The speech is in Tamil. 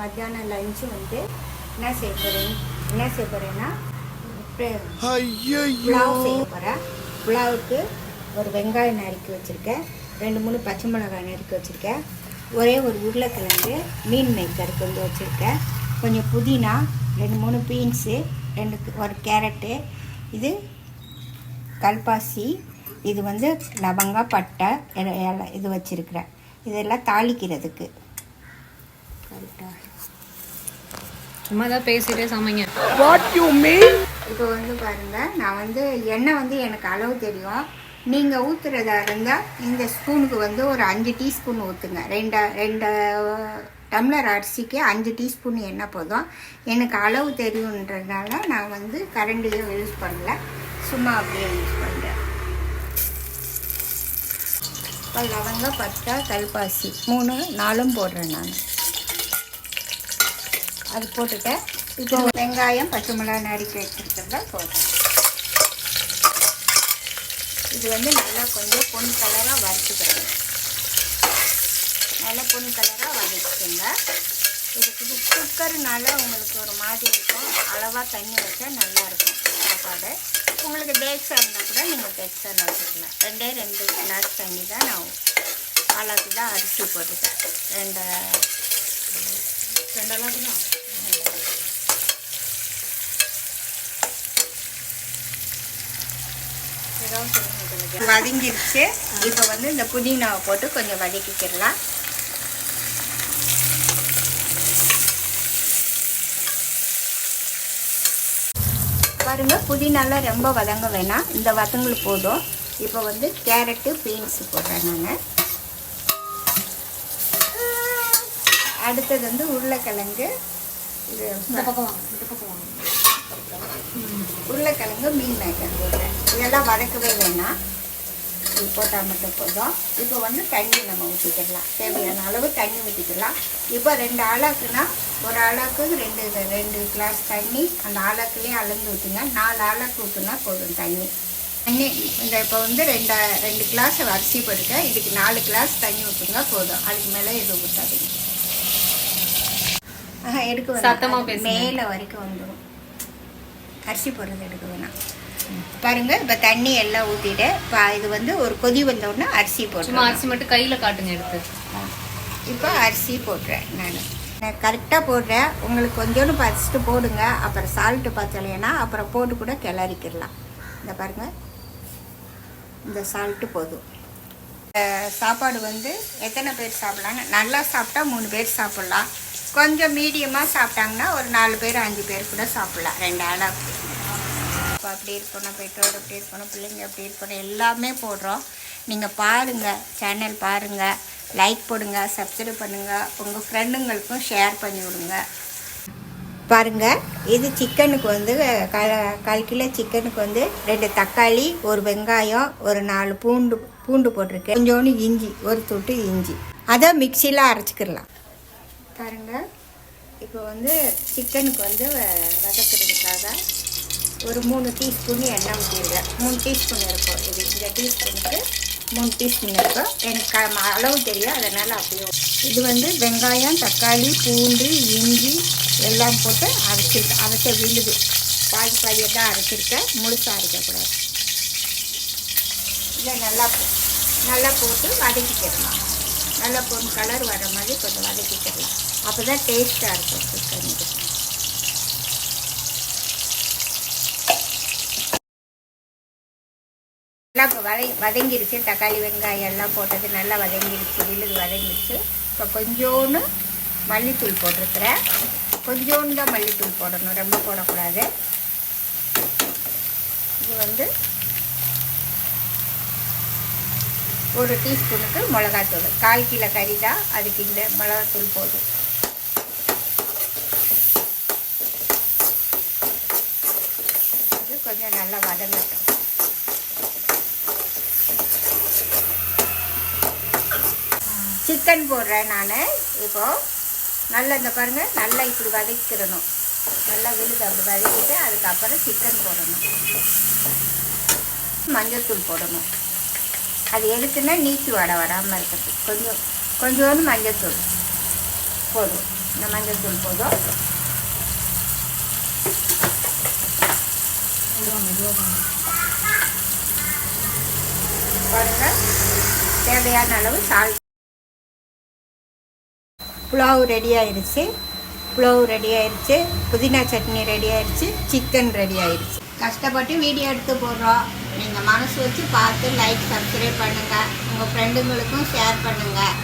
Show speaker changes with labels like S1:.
S1: மத்தியானம் லஞ்சு வந்து என்ன செய்ய போகிறேன் என்ன செய்ய போகிறேன்னா புலாவ் செய்ய போகிறேன் புலாவுக்கு ஒரு வெங்காயம் நறுக்கி வச்சுருக்கேன் ரெண்டு மூணு பச்சை மிளகாய் நறுக்கி வச்சுருக்கேன் ஒரே ஒரு உருளைக்கிழங்கு மீன் மேக்கர் கொஞ்சம் வச்சுருக்கேன் கொஞ்சம் புதினா ரெண்டு மூணு பீன்ஸு ரெண்டு ஒரு கேரட்டு இது கல்பாசி இது வந்து லவங்கா பட்டை எல- எல- இது வச்சுருக்கிறேன். இதெல்லாம் தாளிக்கிறதுக்கு. கரெக்டாக
S2: சும்மா தான் பேசிட்டே சமைங்க.
S1: இப்போ வந்து பாருங்க நான் வந்து எண்ணெய் வந்து எனக்கு அளவு தெரியும்? நீங்கள் ஊற்றுறதா இருந்தால் இந்த ஸ்பூனுக்கு வந்து ஒரு அஞ்சு டீஸ்பூன் ஊற்றுங்க ரெண்டு ரெண்டு டம்ளர் அரிசிக்கு அஞ்சு டீஸ்பூன் எண்ணெய் போதும்? எனக்கு அளவு தெரியுன்றதுனால நான் வந்து கரண்டியை யூஸ் பண்ணல. சும்மா அப்படியே யூஸ் பண்ணுறேன் இப்போ லவங்க பட்டை கல்பாசி மூணு நாலும் போடுறேன் நான். அது போட்டுட்டேன் இப்போ வெங்காயம் பச்சை மிளகாய் நறுக்கி வச்சுருக்கிறத போடுறேன். இது வந்து நல்லா கொஞ்சம் பொன் கலராக வறுத்துக்கிறேன் நல்லா பொன் கலராக வதக்கிக்கோங்க இதுக்கு குக்கர்னால உங்களுக்கு ஒரு மாதிரி இருக்கும். அளவாக தண்ணி வச்சா நல்லா இருக்கும் சாப்பாடு. உங்களுக்கு டேக்ஸாக இருந்தால் கூட நீங்கள் டேக்ஸாக வச்சுக்கலாம் ரெண்டே ரெண்டு கிளாஸ் தண்ணி தான் நான் அளவுக்கு தான் அரிசி போட்டுட்டேன். ரெண்டு ரெண்டு அளவுக்கு தான் வதங்கிருச்சு. இப்போ வந்து இந்த புதினாவை போட்டு கொஞ்சம் வதக்கிக்கிடலாம். பாருங்க புதினாலாம் ரொம்ப வதங்க வேணாம். இந்த வதங்கல் போதும். இப்போ வந்து கேரட்டு பீன்ஸ் போடுறேன் நான். அடுத்தது வந்து உருளைக்கிழங்கு.
S2: இந்த பக்கம் வாங்க இந்த பக்கம் வாங்க
S1: உருளைக்கிழங்கு மீன் மேக்கர். போடுறேன் இதெல்லாம் வதக்கவே வேணாம். இது போட்டால் மட்டும் போதும். இப்போ வந்து தண்ணி நம்ம ஊற்றிக்கலாம் தேவையான அளவு தண்ணி ஊற்றிக்கலாம் இப்போ ரெண்டு ஆளாக்குனா ஒரு ஆளாக்கு ரெண்டு ரெண்டு கிளாஸ் தண்ணி அந்த ஆளாக்குலேயே அளந்து ஊற்றுங்க நாலு ஆளாக்கு ஊற்றுனா போதும் தண்ணி. தண்ணி இந்த இப்போ வந்து ரெண்டு ரெண்டு கிளாஸ் அரிசி போட்டுக்க. இதுக்கு நாலு கிளாஸ் தண்ணி ஊற்றுங்க போதும். அதுக்கு மேலே எதுவும் ஊற்றாதீங்க எடுக்க வேணாம்.
S2: சத்தமா
S1: அது
S2: பேசுங்க.
S1: மேலே வரைக்கும் வந்துடும் அரிசி போடுறது எடுக்க வேணாம். பாருங்க இப்போ தண்ணி எல்லாம் ஊற்றிட்டு இப்போ இது வந்து ஒரு கொதி வந்த உடனே அரிசி போட்டுருவேன்
S2: அரிசி மட்டும் கையில காட்டுங்க எடுத்து.
S1: இப்போ அரிசி போடுறேன் நான். நான் கரெக்டாக போடுறேன். உங்களுக்கு கொஞ்சோண்டு ஃபஸ்ட்டு போடுங்க அப்புறம் சால்ட்டு பத்தலைன்னா அப்புறம் போட்டு கூட கிளறிக்கிடலாம். இந்த பாருங்க. இந்த சால்ட்டு போதும். சாப்பாடு வந்து எத்தனை பேர் சாப்பிட்லான்னு நல்லா சாப்பிட்டா மூணு பேர் சாப்பிட்லாம். கொஞ்சம் மீடியமாக சாப்பிட்டாங்கன்னா ஒரு நாலு பேர் அஞ்சு பேர் கூட சாப்பிட்லாம். ரெண்டு ஆளாக இப்போ அப்படி இருக்கணும் பெற்றோர் அப்படி இருக்கணும் பிள்ளைங்க அப்படி இருக்கணும் எல்லாமே போடுறோம். நீங்கள் பாருங்கள் சேனல் பாருங்கள் லைக் போடுங்க சப்ஸ்கிரைப் பண்ணுங்கள் உங்கள் ஃப்ரெண்டுங்களுக்கும் ஷேர் பண்ணி விடுங்க. பாருங்கள் இது சிக்கனுக்கு வந்து க கால் கிலோ சிக்கனுக்கு வந்து ரெண்டு தக்காளி ஒரு வெங்காயம் ஒரு நாலு பூண்டு பூண்டு போட்டிருக்கேன். கொஞ்சோண்டு இஞ்சி ஒரு தொட்டு இஞ்சி. அதை மிக்சியில் அரைச்சிக்கிடலாம். பாருங்க. இப்போ வந்து சிக்கனுக்கு வந்து வ- வதக்குறதுக்காக ஒரு மூணு டீஸ்பூன் எண்ணெய் ஊற்றிடுவேன் மூணு டீஸ்பூன் இருக்கும் இது. இந்த டீஸ்பூனுக்கு மூணு டீஸ்பூன் இருக்கும். எனக்கு க- அளவு தெரியும். அதனால் அப்படியே இது வந்து வெங்காயம் தக்காளி பூண்டு இஞ்சி எல்லாம் போட்டு அரைச்சி அரைச்ச விழுது. பாதி பாதியை தான் அரைச்சிருக்கேன். முழுசாக அரைக்கக்கூடாது. இதை நல்லா நல்லா போட்டு வதக்கிக்கிடலாம் நல்லா பொன் கலர் வர மாதிரி கொஞ்சம் வதக்கிக்கலாம் அப்போ தான் டேஸ்ட்டாக இருக்கும் சிக்கனுக்கு நல்லா இப்போ வதை வதங்கிருச்சு. தக்காளி வெங்காயம் எல்லாம் போட்டது நல்லா வதங்கிருச்சு. விழுது வதங்கிருச்சு. இப்போ கொஞ்சோன்னு மல்லித்தூள் போட்டிருக்கிறேன். கொஞ்சோண்டு தான் மல்லித்தூள் போடணும். ரொம்ப போடக்கூடாது. இது வந்து ஒரு டீஸ்பூனுக்கு மிளகாத்தூள். கால் கிலோ கறி தான் அதுக்கு இந்த மிளகாத்தூள் போதும். இது கொஞ்சம் நல்லா வதங்கட்டும். சிக்கன் போடுறேன் நான். இப்போது நல்லா இந்த பாருங்கள் நல்லா இப்படி வதக்கிடணும் நல்லா விழுது அப்படி வதக்கிட்டு அதுக்கப்புறம் சிக்கன் போடணும். மஞ்சள் தூள் போடணும். அது எதுக்குன்னா நீச்சி வடை வராமல் இருக்கிறது கொஞ்சம் கொஞ்சோண்டு மஞ்சத்தூள். போதும். இந்த மஞ்சத்தூள் போதும். பாருங்க. தேவையான அளவு சால் புலாவ் ரெடி ஆயிடுச்சு புலாவ் ரெடி ஆயிடுச்சு புதினா சட்னி ரெடி ஆயிடுச்சு சிக்கன் ரெடி ஆயிடுச்சு கஷ்டப்பட்டு வீடியோ எடுத்து போடுறோம். நீங்கள் மனசு வச்சு பார்த்து லைக் சப்ஸ்கிரைப் பண்ணுங்கள் உங்கள் ஃப்ரெண்டுங்களுக்கும் ஷேர் பண்ணுங்கள்